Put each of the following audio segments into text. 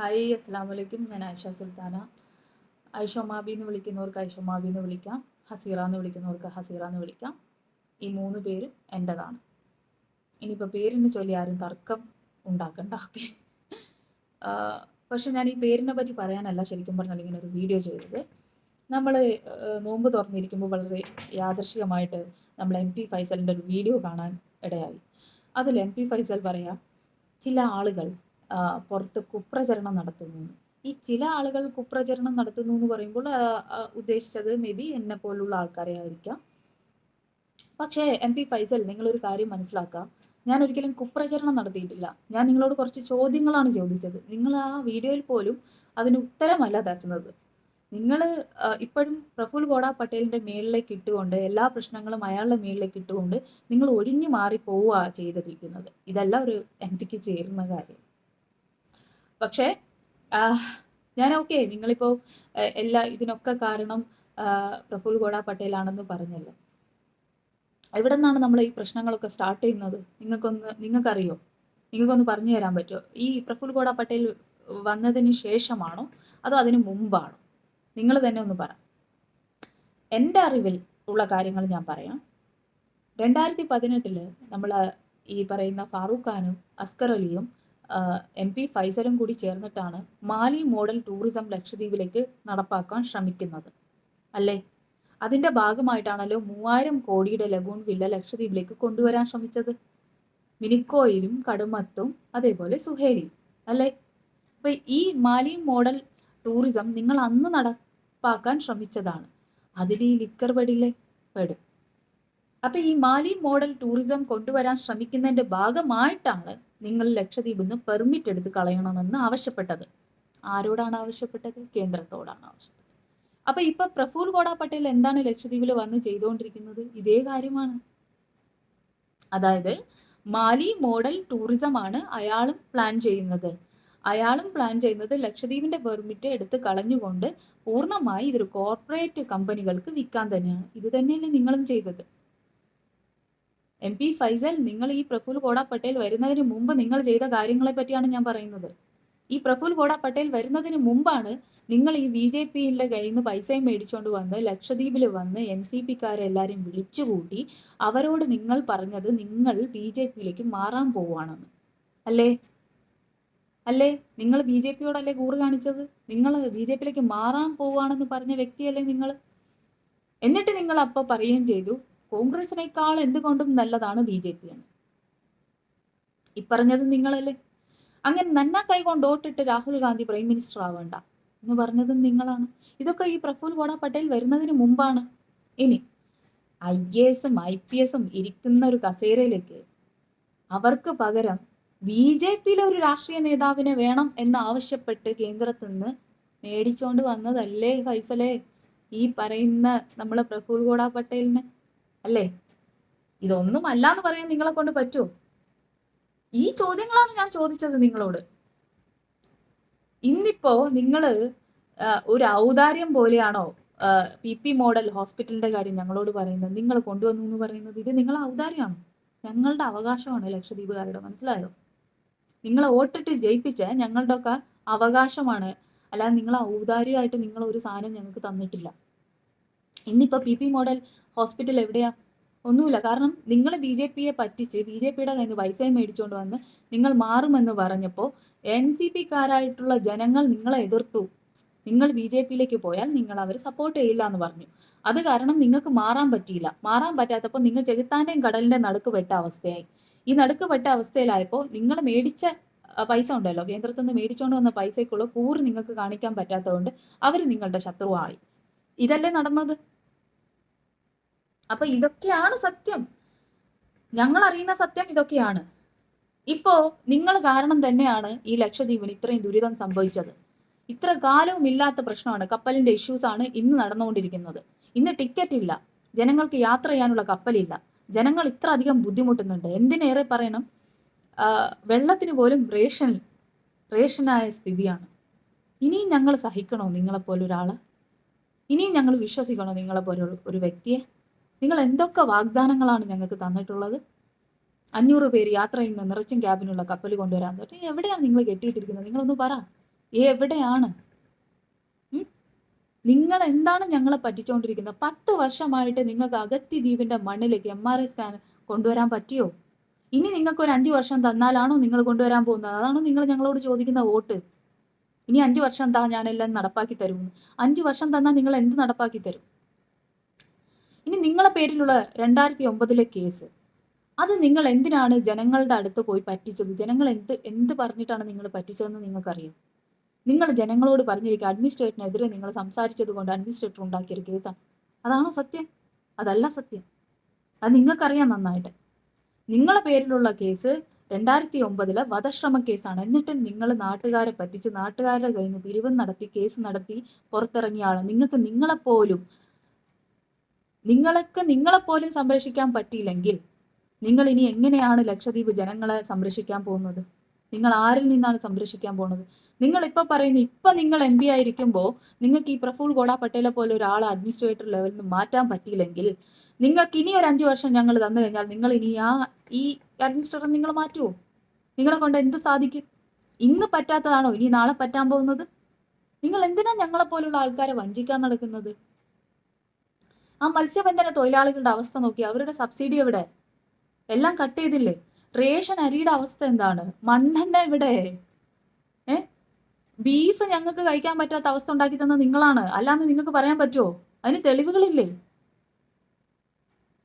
Hi അസ്സാം വലൈക്കും ഞാൻ ആയിഷ സുൽത്താന. ഐഷോമാബി എന്ന് വിളിക്കുന്നവർക്ക് ഐഷോമാബി എന്ന് വിളിക്കാം. ഹസീറ എന്ന് വിളിക്കുന്നവർക്ക് ഹസീറ എന്ന് വിളിക്കാം. ഈ മൂന്ന് പേര് എന്റെതാണ് ഇനിയിപ്പോൾ പേരിനെ ചൊല്ലി ആരും തർക്കം ഉണ്ടാക്കണ്ട. പക്ഷെ ഞാൻ ഈ പേരിനെ പറ്റി പറയാനല്ല ശരിക്കും പറഞ്ഞാൽ ഇങ്ങനെ ഒരു വീഡിയോ ചെയ്തത്. നമ്മൾ നോമ്പ് തുറന്നിരിക്കുമ്പോൾ വളരെ യാദർശികമായിട്ട് നമ്മൾ എം പി ഫൈസലിന്റെ ഒരു വീഡിയോ കാണാൻ ഇടയായി. അതിൽ എം പി ഫൈസൽ പറയാം ചില ആളുകൾ പുറത്ത് കുപ്രചരണം നടത്തുന്നു. ഈ ചില ആളുകൾ കുപ്രചരണം നടത്തുന്നു എന്ന് പറയുമ്പോൾ ഉദ്ദേശിച്ചത് മേ ബി എന്നെ പോലുള്ള ആൾക്കാരെ ആയിരിക്കാം. പക്ഷേ എം പി ഫൈസൽ നിങ്ങളൊരു കാര്യം മനസ്സിലാക്കുക ഞാൻ ഒരിക്കലും കുപ്രചരണം നടത്തിയിട്ടില്ല. ഞാൻ നിങ്ങളോട് കുറച്ച് ചോദ്യങ്ങളാണ് ചോദിച്ചത്. നിങ്ങൾ ആ വീഡിയോയിൽ പോലും അതിന് ഉത്തരമല്ല തരുന്നത് നിങ്ങൾ ഇപ്പോഴും പ്രഫുൽ ഗോഡ പട്ടേലിന്റെ മേളിലേക്ക് ഇട്ടുകൊണ്ട് എല്ലാ പ്രശ്നങ്ങളും അയാളുടെ മേളിലേക്ക് ഇട്ടുകൊണ്ട് നിങ്ങൾ ഒഴിഞ്ഞു മാറി പോവുക ചെയ്തിരിക്കുന്നത്. ഇതല്ല ഒരു എം പിക്ക് ചേരുന്ന കാര്യം. പക്ഷേ ഞാൻ ഓക്കെ നിങ്ങളിപ്പോൾ എല്ലാ ഇതിനൊക്കെ കാരണം പ്രഫുൽ ഗോഡ പട്ടേലാണെന്ന് പറഞ്ഞല്ലോ. എവിടെ നിന്നാണ് നമ്മൾ ഈ പ്രശ്നങ്ങളൊക്കെ സ്റ്റാർട്ട് ചെയ്യുന്നത്? നിങ്ങൾക്കൊന്ന് നിങ്ങൾക്കറിയോ? നിങ്ങൾക്കൊന്ന് പറഞ്ഞു തരാൻ പറ്റുമോ ഈ പ്രഫുൽ ഗോഡ പട്ടേൽ വന്നതിന് ശേഷമാണോ? അതോ അതിന് മുമ്പാണോ? നിങ്ങൾ തന്നെ ഒന്ന് പറ. എന്റെ അറിവിൽ ഉള്ള കാര്യങ്ങൾ ഞാൻ പറയാം. രണ്ടായിരത്തി പതിനെട്ടിൽ നമ്മൾ ഈ പറയുന്ന ഫാറൂഖ് ഖാനും അസ്കർ അലിയും എം പി ഫൈസലും കൂടി ചേർന്നിട്ടാണ് മാലി മോഡൽ ടൂറിസം ലക്ഷദ്വീപിലേക്ക് നടപ്പാക്കാൻ ശ്രമിക്കുന്നത്. അല്ലേ? അതിന്റെ ഭാഗമായിട്ടാണല്ലോ മൂവായിരം കോടിയുടെ ലഗൂൺ വില്ല ലക്ഷദ്വീപിലേക്ക് കൊണ്ടുവരാൻ ശ്രമിച്ചത്. മിനിക്കോയിലും കടുമത്തും അതേപോലെ സുഹേലിയും. അല്ലേ? അപ്പൊ ഈ മാലി മോഡൽ ടൂറിസം നിങ്ങൾ അന്ന് നടപ്പാക്കാൻ ശ്രമിച്ചതാണ്. അതിൽ ഈ ലിക്കർ പെടില്ലേ പെടും അപ്പൊ ഈ മാലി മോഡൽ ടൂറിസം കൊണ്ടുവരാൻ ശ്രമിക്കുന്നതിന്റെ ഭാഗമായിട്ടാണ് നിങ്ങൾ ലക്ഷദ്വീപിൽ നിന്ന് പെർമിറ്റ് എടുത്ത് കളയണമെന്ന് ആവശ്യപ്പെട്ടത്. ആരോടാണ് ആവശ്യപ്പെട്ടത്? കേന്ദ്രത്തോടാണ് ആവശ്യപ്പെട്ടത്. അപ്പൊ ഇപ്പൊ പ്രഫുൽ ഗോഡ പട്ടേൽ എന്താണ് ലക്ഷദ്വീപിൽ വന്ന് ചെയ്തുകൊണ്ടിരിക്കുന്നത് ഇതേ കാര്യമാണ്. അതായത് മാലി മോഡൽ ടൂറിസം ആണ് അയാളും പ്ലാൻ ചെയ്യുന്നത്. അയാളും പ്ലാൻ ചെയ്യുന്നത് ലക്ഷദ്വീപിന്റെ പെർമിറ്റ് എടുത്ത് കളഞ്ഞുകൊണ്ട് പൂർണമായി ഇതൊരു കോർപ്പറേറ്റ് കമ്പനികൾക്ക് വിൽക്കാൻ തന്നെയാണ്. ഇത് തന്നെയല്ലേ നിങ്ങളും ചെയ്തത്. എം പി ഫൈസൽ നിങ്ങൾ ഈ പ്രഫുൽ കോട പട്ടേൽ വരുന്നതിന് മുമ്പ് നിങ്ങൾ ചെയ്ത കാര്യങ്ങളെ പറ്റിയാണ് ഞാൻ പറയുന്നത്. ഈ പ്രഫുൽ കോട പട്ടേൽ വരുന്നതിന് മുമ്പാണ് നിങ്ങൾ ഈ ബി ജെ പിന്റെ കയ്യിൽ നിന്ന് പൈസയും മേടിച്ചുകൊണ്ട് വന്ന് ലക്ഷദ്വീപിൽ വന്ന് എൻ സി പിക്കാരെ എല്ലാവരും വിളിച്ചുകൂട്ടി അവരോട് നിങ്ങൾ പറഞ്ഞത് നിങ്ങൾ ബി ജെ പിയിലേക്ക് മാറാൻ പോവുകയാണെന്ന്. അല്ലേ? അല്ലേ? നിങ്ങൾ ബി ജെ പിയോടല്ലേ കൂറ് കാണിച്ചത്? നിങ്ങൾ ബി ജെ പിയിലേക്ക് മാറാൻ പോവുകയാണെന്ന് പറഞ്ഞ വ്യക്തിയല്ലേ നിങ്ങൾ? എന്നിട്ട് നിങ്ങൾ അപ്പോൾ പറയുകയും ചെയ്തു കോൺഗ്രസിനേക്കാൾ എന്തുകൊണ്ടും നല്ലതാണ് ബി ജെ പി എന്ന് ഇപ്പറഞ്ഞത് നിങ്ങളല്ലേ. അങ്ങനെ നന്ന കൈകൊണ്ട് ഓട്ടിട്ട് രാഹുൽ ഗാന്ധി പ്രൈം മിനിസ്റ്റർ ആവേണ്ട എന്ന് പറഞ്ഞതും നിങ്ങളാണ്. ഇതൊക്കെ ഈ പ്രഫുൽ ഗോഡ പട്ടേൽ വരുന്നതിന് മുമ്പാണ്. ഇനി ഐ എ എസും ഐ പി എസും ഇരിക്കുന്ന ഒരു കസേരയിലേക്ക് അവർക്ക് പകരം ബി ജെ പിയിലെ ഒരു രാഷ്ട്രീയ നേതാവിനെ വേണം എന്ന് ആവശ്യപ്പെട്ട് കേന്ദ്രത്തിൽ നിന്ന് മേടിച്ചോണ്ട് വന്നതല്ലേ ഫൈസലേ? ഈ പറയുന്ന നമ്മളെ പ്രഫുൽ ഗോഡ പട്ടേലിനെ അല്ലേ? ഇതൊന്നും അല്ല എന്ന് പറയാൻ നിങ്ങളെ കൊണ്ട് പറ്റുമോ ഈ ചോദ്യങ്ങളാണ് ഞാൻ ചോദിച്ചത് നിങ്ങളോട്. ഇന്നിപ്പോ നിങ്ങൾ ഒരു ഔദാര്യം പോലെയാണോ പി പി മോഡൽ ഹോസ്പിറ്റലിന്റെ കാര്യം ഞങ്ങളോട് പറയുന്നത്? നിങ്ങൾ കൊണ്ടുവന്നു എന്ന് പറയുന്നത് ഇത് നിങ്ങളെ ഔദാര്യമാണ്? ഞങ്ങളുടെ അവകാശമാണ് ലക്ഷദ്വീപുകാരുടെ മനസ്സിലായോ? നിങ്ങളെ വോട്ടിട്ട് ജയിപ്പിച്ച ഞങ്ങളുടെ ഒക്കെ അവകാശമാണ്. അല്ലാതെ നിങ്ങൾ ഔദാര്യമായിട്ട് നിങ്ങൾ ഒരു സാധനം ഞങ്ങൾക്ക് തന്നിട്ടില്ല. ഇന്നിപ്പോ പി പി മോഡൽ ഹോസ്പിറ്റൽ എവിടെയാ? ഒന്നുമില്ല. കാരണം നിങ്ങൾ ബി ജെ പിയെ പറ്റിച്ച് ബി ജെ പിയുടെ കയ്യിൽ നിന്ന് പൈസയും മേടിച്ചുകൊണ്ട് വന്ന് നിങ്ങൾ മാറുമെന്ന് പറഞ്ഞപ്പോൾ എൻ സി പിക്കാരായിട്ടുള്ള ജനങ്ങൾ നിങ്ങളെ എതിർത്തു. നിങ്ങൾ ബി ജെ പിയിലേക്ക് പോയാൽ നിങ്ങൾ അവർ സപ്പോർട്ട് ചെയ്യില്ല എന്ന് പറഞ്ഞു. അത് കാരണം നിങ്ങൾക്ക് മാറാൻ പറ്റിയില്ല. മാറാൻ പറ്റാത്തപ്പോൾ നിങ്ങൾ ചെകുത്താന്റെയും കടലിന്റെ നടുക്ക് വെട്ട അവസ്ഥയായി. ഈ നടുക്ക് വെട്ട അവസ്ഥയിലായപ്പോൾ നിങ്ങൾ മേടിച്ച പൈസ ഉണ്ടല്ലോ. കേന്ദ്രത്തിൽ നിന്ന് മേടിച്ചുകൊണ്ട് വന്ന പൈസയ്ക്കുള്ള കൂറ് നിങ്ങൾക്ക് കാണിക്കാൻ പറ്റാത്തതുകൊണ്ട് അവർ നിങ്ങളുടെ ശത്രുവായി. ഇതല്ലേ നടന്നത്? അപ്പൊ ഇതൊക്കെയാണ് സത്യം. ഞങ്ങൾ അറിയുന്ന സത്യം ഇതൊക്കെയാണ്. ഇപ്പോ നിങ്ങൾ കാരണം തന്നെയാണ് ഈ ലക്ഷദ്വീപിന് ഇത്രയും ദുരിതം സംഭവിച്ചത്. ഇത്ര കാലവും ഇല്ലാത്ത പ്രശ്നമാണ്. കപ്പലിന്റെ ഇഷ്യൂസ് ആണ് ഇന്ന് നടന്നുകൊണ്ടിരിക്കുന്നത്. ഇന്ന് ടിക്കറ്റ് ഇല്ല. ജനങ്ങൾക്ക് യാത്ര ചെയ്യാനുള്ള കപ്പലില്ല ജനങ്ങൾ ഇത്ര അധികം ബുദ്ധിമുട്ടുന്നുണ്ട്. എന്തിനേറെ പറയണം? വെള്ളത്തിന് പോലും റേഷൻ റേഷനായ സ്ഥിതിയാണ്. ഇനിയും ഞങ്ങൾ സഹിക്കണോ നിങ്ങളെപ്പോലെ ഒരാൾ? ഇനിയും ഞങ്ങൾ വിശ്വസിക്കണോ നിങ്ങളെ പോലെ ഒരു വ്യക്തിയെ? നിങ്ങൾ എന്തൊക്കെ വാഗ്ദാനങ്ങളാണ് ഞങ്ങൾക്ക് തന്നിട്ടുള്ളത്? അഞ്ഞൂറ് പേര് യാത്ര ചെയ്യുന്ന നിറച്ചും ക്യാബിനുള്ള കപ്പൽ കൊണ്ടുവരാൻ പറ്റും. എവിടെയാണ് നിങ്ങൾ കെട്ടിയിട്ടിരിക്കുന്നത്? നിങ്ങളൊന്ന് പറ. എവിടെയാണ്? നിങ്ങൾ എന്താണ് ഞങ്ങളെ പറ്റിച്ചുകൊണ്ടിരിക്കുന്നത് പത്ത് വർഷമായിട്ട് നിങ്ങൾക്ക് അഗത്തി ദ്വീപിന്റെ മണ്ണിലേക്ക് എം ആർ ഐ സ്കാൻ കൊണ്ടുവരാൻ പറ്റിയോ? ഇനി നിങ്ങൾക്ക് ഒരു അഞ്ചു വർഷം തന്നാലാണോ നിങ്ങൾ കൊണ്ടുവരാൻ പോകുന്നത്? അതാണോ നിങ്ങൾ ഞങ്ങളോട് ചോദിക്കുന്ന വോട്ട്? ഇനി അഞ്ചു വർഷം താ ഞാനെല്ലാം നടപ്പാക്കി തരുമെന്ന്. അഞ്ചു വർഷം തന്നാൽ നിങ്ങൾ എന്ത് നടപ്പാക്കി തരും? ഇനി നിങ്ങളെ പേരിലുള്ള രണ്ടായിരത്തി ഒമ്പതിലെ കേസ്. അത് നിങ്ങൾ എന്തിനാണ് ജനങ്ങളുടെ അടുത്ത് പോയി പറ്റിച്ചത്? ജനങ്ങൾ എന്ത് എന്ത് പറഞ്ഞിട്ടാണ് നിങ്ങൾ പറ്റിച്ചതെന്ന് നിങ്ങൾക്കറിയാം. നിങ്ങൾ ജനങ്ങളോട് പറഞ്ഞിരിക്കുക അഡ്മിനിസ്ട്രേറ്ററിനെതിരെ നിങ്ങൾ സംസാരിച്ചത് കൊണ്ട് അഡ്മിനിസ്ട്രേറ്റർ ഉണ്ടാക്കിയൊരു കേസാണ്. അതാണോ സത്യം? അതല്ല സത്യം. അത് നിങ്ങൾക്കറിയാം നന്നായിട്ട്. നിങ്ങളെ പേരിലുള്ള കേസ് രണ്ടായിരത്തി ഒമ്പതിലെ വധശ്രമ കേസാണ്. എന്നിട്ടും നിങ്ങൾ നാട്ടുകാരെ പറ്റിച്ച് നാട്ടുകാരുടെ കയ്യിൽ നിന്ന് പിരിവ് നടത്തി കേസ് നടത്തി പുറത്തിറങ്ങിയ ആൾ നിങ്ങൾക്ക് നിങ്ങളെപ്പോലും നിങ്ങൾക്ക് നിങ്ങളെപ്പോലും സംരക്ഷിക്കാൻ പറ്റിയില്ലെങ്കിൽ നിങ്ങൾ ഇനി എങ്ങനെയാണ് ലക്ഷദ്വീപ് ജനങ്ങളെ സംരക്ഷിക്കാൻ പോകുന്നത്? നിങ്ങൾ ആരിൽ നിന്നാണ് സംരക്ഷിക്കാൻ പോകുന്നത്? നിങ്ങൾ ഇപ്പൊ പറയുന്നു ഇപ്പൊ നിങ്ങൾ എം പി ആയിരിക്കുമ്പോൾ നിങ്ങൾക്ക് ഈ പ്രഫുൾ ഗോഡ പട്ടേലെ പോലെ ഒരാളെ അഡ്മിനിസ്ട്രേറ്റർ ലെവലിൽ നിന്ന് മാറ്റാൻ പറ്റിയില്ലെങ്കിൽ നിങ്ങൾക്ക് ഇനി ഒരു അഞ്ചു വർഷം ഞങ്ങൾ തന്നു കഴിഞ്ഞാൽ നിങ്ങൾ ഇനി ആ ഈ അഡ്മിനിസ്ട്രേറ്റർ നിങ്ങൾ മാറ്റുമോ നിങ്ങളെ കൊണ്ട് എന്ത് സാധിക്കും? ഇന്ന് പറ്റാത്തതാണോ? ഇനി നാളെ പറ്റാൻ പോകുന്നത്? നിങ്ങൾ എന്തിനാ ഞങ്ങളെ പോലുള്ള ആൾക്കാരെ വഞ്ചിക്കാൻ നടക്കുന്നത്? ആ മത്സ്യബന്ധന തൊഴിലാളികളുടെ അവസ്ഥ നോക്കി. അവരുടെ സബ്സിഡി എവിടെ? എല്ലാം കട്ട് ചെയ്തില്ലേ? റേഷൻ അരിയുടെ അവസ്ഥ എന്താണ്? മണ്ണെണ്ണ എവിടെ? ഏ? ബീഫ് ഞങ്ങൾക്ക് കഴിക്കാൻ പറ്റാത്ത അവസ്ഥ ഉണ്ടാക്കി തന്നത് നിങ്ങളാണ്. അല്ലാന്ന് നിങ്ങൾക്ക് പറയാൻ പറ്റുമോ അതിന് തെളിവുകളില്ലേ?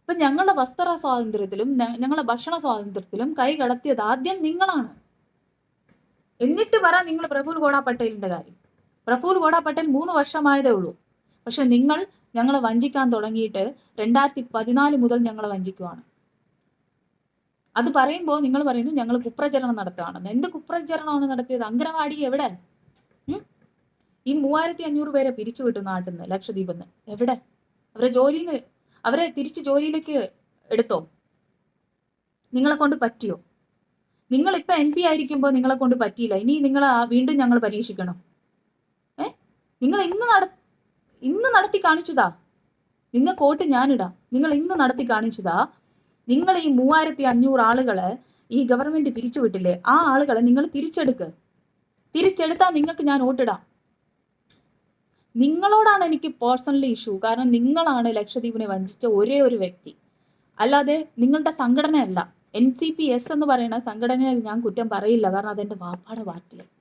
ഇപ്പൊ ഞങ്ങളുടെ വസ്ത്ര സ്വാതന്ത്ര്യത്തിലും ഞങ്ങളുടെ ഭക്ഷണ സ്വാതന്ത്ര്യത്തിലും കൈ കടത്തിയത് ആദ്യം നിങ്ങളാണ്. എന്നിട്ട് പറ നിങ്ങൾ പ്രഫുൽ ഗോഡ പട്ടേലിന്റെ കാര്യം. പ്രഫുൽ ഗോഡ പട്ടേൽ മൂന്ന് വർഷമായതേ ഉള്ളൂ. പക്ഷെ നിങ്ങൾ ഞങ്ങളെ വഞ്ചിക്കാൻ തുടങ്ങിയിട്ട് രണ്ടായിരത്തി പതിനാല് മുതൽ ഞങ്ങളെ വഞ്ചിക്കുവാണ്. അത് പറയുമ്പോൾ നിങ്ങൾ പറയുന്നു ഞങ്ങൾ കുപ്രചരണം നടത്തുകയാണെന്ന്. എന്ത് കുപ്രചരണമാണ് നടത്തിയത്? അങ്കനവാടി എവിടെ? ഈ മൂവായിരത്തി അഞ്ഞൂറ് പേരെ പിരിച്ചുവിട്ടു നാട്ടിൽ നിന്ന് ലക്ഷദ്വീപിൽ നിന്ന്. എവിടെ? അവരെ ജോലിയിൽ അവരെ തിരിച്ച് ജോലിയിലേക്ക് എടുത്തോ? നിങ്ങളെ കൊണ്ട് പറ്റിയോ? നിങ്ങൾ ഇപ്പൊ എം പി ആയിരിക്കുമ്പോൾ നിങ്ങളെ കൊണ്ട് പറ്റിയില്ല. ഇനി നിങ്ങൾ വീണ്ടും ഞങ്ങൾ പരീക്ഷിക്കണം. ഏ? നിങ്ങൾ ഇന്ന് നട ഇന്ന് നടത്തി കാണിച്ചതാ. നിങ്ങൾക്ക് വോട്ട് ഞാനിടാം. നിങ്ങൾ ഇന്ന് നടത്തി കാണിച്ചതാ. നിങ്ങൾ ഈ മൂവായിരത്തി അഞ്ഞൂറ് ആളുകളെ ഈ ഗവൺമെന്റ് പിരിച്ചുവിട്ടില്ലേ? ആ ആളുകളെ നിങ്ങൾ തിരിച്ചെടുക്ക്. തിരിച്ചെടുത്താൽ നിങ്ങൾക്ക് ഞാൻ വോട്ടിടാം. നിങ്ങളോടാണ് എനിക്ക് പേഴ്സണലി ഇഷ്യൂ കാരണം നിങ്ങളാണ് ലക്ഷദ്വീപിനെ വഞ്ചിച്ച ഒരേ ഒരു വ്യക്തി. അല്ലാതെ നിങ്ങളുടെ സംഘടനയല്ല. എൻ സി പി എസ് എന്ന് പറയുന്ന സംഘടനയെ ഞാൻ കുറ്റം പറയില്ല. കാരണം അതെന്റെ വാപ്പാടെ പാർട്ടിയാണ്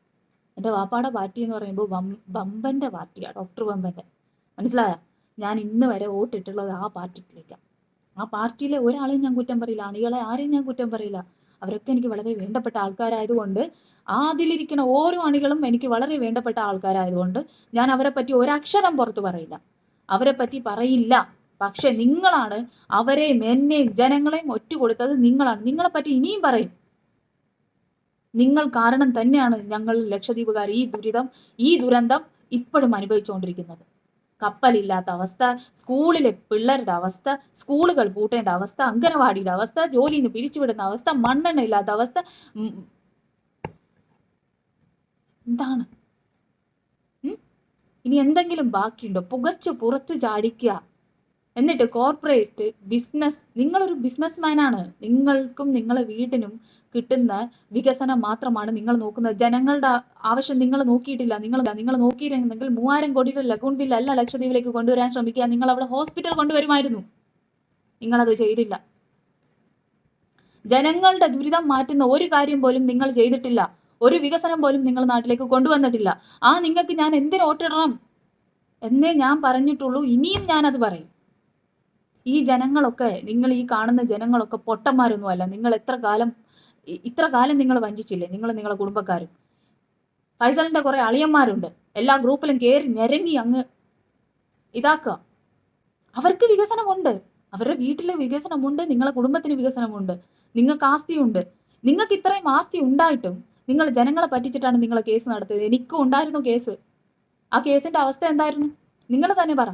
എന്റെ വാപ്പാടെ പാർട്ടി എന്ന് പറയുമ്പോൾ വം വമ്പന്റെ പാർട്ടിയാണ് ഡോക്ടർ വമ്പന്റെ. മനസ്സിലായ? ഞാൻ ഇന്ന് വരെ വോട്ടിട്ടുള്ളത് ആ പാർട്ടിയിലേക്കാണ് ആ പാർട്ടിയിലെ ഒരാളെയും ഞാൻ കുറ്റം പറയില്ല. അണികളെ ആരെയും ഞാൻ കുറ്റം പറയില്ല. അവരൊക്കെ എനിക്ക് വളരെ വേണ്ടപ്പെട്ട ആൾക്കാരായതുകൊണ്ട് അതിലിരിക്കുന്ന ഓരോ അണികളും എനിക്ക് വളരെ വേണ്ടപ്പെട്ട ആൾക്കാരായതുകൊണ്ട് ഞാൻ അവരെ പറ്റി ഒരക്ഷരം പുറത്ത് പറയില്ല. അവരെ പറ്റി പറയില്ല. പക്ഷെ നിങ്ങളാണ് അവരെയും എന്നെയും ജനങ്ങളെയും ഒറ്റ കൊടുത്തത് നിങ്ങളാണ്. നിങ്ങളെ പറ്റി ഇനിയും പറയും. നിങ്ങൾ കാരണം തന്നെയാണ് ഞങ്ങൾ ലക്ഷദ്വീപുകാർ ഈ ദുരിതം ഈ ദുരന്തം ഇപ്പോഴും അനുഭവിച്ചുകൊണ്ടിരിക്കുന്നത്. കപ്പലില്ലാത്ത അവസ്ഥ സ്കൂളിലെ പിള്ളേരുടെ അവസ്ഥ സ്കൂളുകൾ പൂട്ടേണ്ട അവസ്ഥ അംഗനവാടിയുടെ അവസ്ഥ ജോലിയിൽ നിന്ന് പിരിച്ചുവിടുന്ന അവസ്ഥ മണ്ണെണ്ണ ഇല്ലാത്ത അവസ്ഥ എന്താണ്? ഇനി എന്തെങ്കിലും ബാക്കിയുണ്ടോ? പുകച്ചു പുറത്തു ചാടിക്കുക. എന്നിട്ട് കോർപ്പറേറ്റ് ബിസിനസ് നിങ്ങളൊരു ബിസിനസ്മാനാണ് നിങ്ങൾക്കും നിങ്ങളെ വീടിനും കിട്ടുന്ന വികസനം മാത്രമാണ് നിങ്ങൾ നോക്കുന്നത്. ജനങ്ങളുടെ ആവശ്യം നിങ്ങൾ നോക്കിയിട്ടില്ല നിങ്ങൾ നിങ്ങൾ നോക്കിയിരുന്നെങ്കിൽ മൂവായിരം കോടിയുടെ ലഗൂൺ ബില്ല് അല്ല ലക്ഷദ്വീപിലേക്ക് കൊണ്ടുവരാൻ ശ്രമിക്കുക. നിങ്ങൾ അവിടെ ഹോസ്പിറ്റൽ കൊണ്ടുവരുമായിരുന്നു. നിങ്ങളത് ചെയ്തില്ല. ജനങ്ങളുടെ ദുരിതം മാറ്റുന്ന ഒരു കാര്യം പോലും നിങ്ങൾ ചെയ്തിട്ടില്ല. ഒരു വികസനം പോലും നിങ്ങൾ നാട്ടിലേക്ക് കൊണ്ടുവന്നിട്ടില്ല. ആ നിങ്ങൾക്ക് ഞാൻ എന്തിന് വോട്ടിടണം? എന്നേ ഞാൻ പറഞ്ഞിട്ടുള്ളൂ. ഇനിയും ഞാനത് പറയും. ഈ ജനങ്ങളൊക്കെ നിങ്ങൾ ഈ കാണുന്ന ജനങ്ങളൊക്കെ പൊട്ടന്മാരൊന്നും അല്ല. നിങ്ങൾ എത്ര കാലം ഇത്ര കാലം നിങ്ങൾ വഞ്ചിച്ചില്ലേ? നിങ്ങൾ നിങ്ങളെ കുടുംബക്കാരും. ഫൈസലിന്റെ കുറെ അളിയന്മാരുണ്ട്. എല്ലാ ഗ്രൂപ്പിലും കയറി ഞെരങ്ങി അങ്ങ് ഇതാക്കുക. അവർക്ക് വികസനമുണ്ട്. അവരുടെ വീട്ടിലെ വികസനമുണ്ട്. നിങ്ങളെ കുടുംബത്തിന് വികസനമുണ്ട്. നിങ്ങൾക്ക് ആസ്തിയുണ്ട്. നിങ്ങൾക്ക് ഇത്രയും ആസ്തി ഉണ്ടായിട്ടും നിങ്ങൾ ജനങ്ങളെ പറ്റിച്ചിട്ടാണ് നിങ്ങളെ കേസ് നടത്തിയത്. എനിക്കും ഉണ്ടായിരുന്നു കേസ്. ആ കേസിന്റെ അവസ്ഥ എന്തായിരുന്നു? നിങ്ങൾ തന്നെ പറ.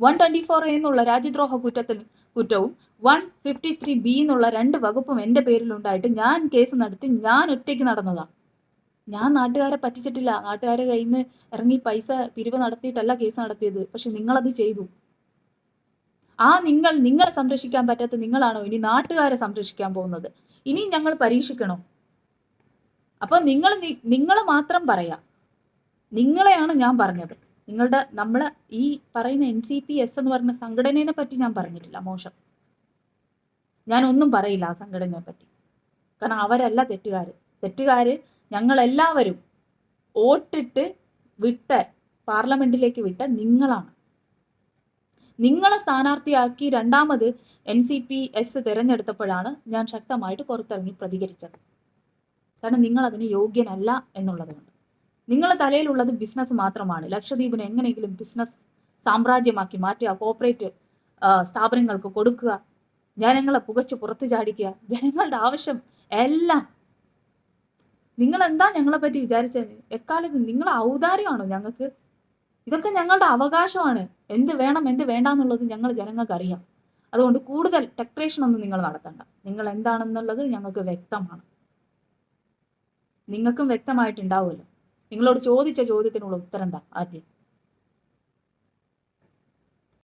വൺ ട്വന്റി ഫോർ എന്നുള്ള രാജ്യദ്രോഹ കുറ്റത്തിന് കുറ്റവും വൺ ഫിഫ്റ്റി ത്രീ ബി എന്നുള്ള രണ്ട് വകുപ്പും എന്റെ പേരിലുണ്ടായിട്ട് ഞാൻ കേസ് നടത്തി ഞാൻ ഒറ്റയ്ക്ക് നടന്നതാണ് ഞാൻ നാട്ടുകാരെ പറ്റിച്ചിട്ടില്ല. നാട്ടുകാരെ കയ്യിൽ നിന്ന് ഇറങ്ങി പൈസ പിരിവ് നടത്തിയിട്ടല്ല കേസ് നടത്തിയത്. പക്ഷെ നിങ്ങളത് ചെയ്തു. ആ നിങ്ങൾ നിങ്ങളെ സംരക്ഷിക്കാൻ പറ്റാത്ത നിങ്ങളാണോ ഇനി നാട്ടുകാരെ സംരക്ഷിക്കാൻ പോകുന്നത്? ഇനി ഞങ്ങൾ പരീക്ഷിക്കണോ? അപ്പോൾ നിങ്ങൾ നിങ്ങൾ മാത്രം പറയാം. നിങ്ങളെയാണ് ഞാൻ പറഞ്ഞത്. നിങ്ങളുടെ നമ്മൾ ഈ പറയുന്ന എൻ സി പി എസ് എന്ന് പറയുന്ന സംഘടനയെ പറ്റി ഞാൻ പറഞ്ഞിട്ടില്ല മോശം. ഞാൻ ഒന്നും പറയില്ല ആ സംഘടനയെ പറ്റി. കാരണം അവരല്ല തെറ്റുകാർ തെറ്റുകാർ ഞങ്ങളെല്ലാവരും വോട്ടിട്ട് വിട്ട പാർലമെന്റിലേക്ക് വിട്ട നിങ്ങളാണ്. നിങ്ങളെ സ്ഥാനാർത്ഥിയാക്കി രണ്ടാമത് എൻ സി പി എസ് തിരഞ്ഞെടുത്തപ്പോഴാണ് ഞാൻ ശക്തമായിട്ട് പുറത്തിറങ്ങി പ്രതികരിച്ചത്. കാരണം നിങ്ങൾ അതിന് യോഗ്യനല്ല എന്നുള്ളതുകൊണ്ട്. നിങ്ങളെ തലയിലുള്ളത് ബിസിനസ് മാത്രമാണ്. ലക്ഷദ്വീപിനെ എങ്ങനെയെങ്കിലും ബിസിനസ് സാമ്രാജ്യമാക്കി മാറ്റുക കോർപ്പറേറ്റ് സ്ഥാപനങ്ങൾക്ക് കൊടുക്കുക ജനങ്ങളെ പുകച്ച് പുറത്തു ചാടിക്കുക ജനങ്ങളുടെ ആവശ്യം എല്ലാം. നിങ്ങൾ എന്താ ഞങ്ങളെ പറ്റി വിചാരിച്ചത്? എക്കാലത്ത് നിങ്ങൾ ഔദാര്യമാണോ ഞങ്ങൾക്ക്? ഇതൊക്കെ ഞങ്ങളുടെ അവകാശമാണ്. എന്ത് വേണം എന്ത് വേണ്ട എന്നുള്ളത് ഞങ്ങൾ ജനങ്ങൾക്ക് അറിയാം. അതുകൊണ്ട് കൂടുതൽ ടെക്ട്രേഷൻ ഒന്നും നിങ്ങൾ നടത്തണ്ട. നിങ്ങൾ എന്താണെന്നുള്ളത് ഞങ്ങൾക്ക് വ്യക്തമാണ്. നിങ്ങൾക്കും വ്യക്തമായിട്ടുണ്ടാവുമല്ലോ. നിങ്ങളോട് ചോദിച്ച ചോദ്യത്തിനുള്ള ഉത്തരം എന്താ ആദ്യം?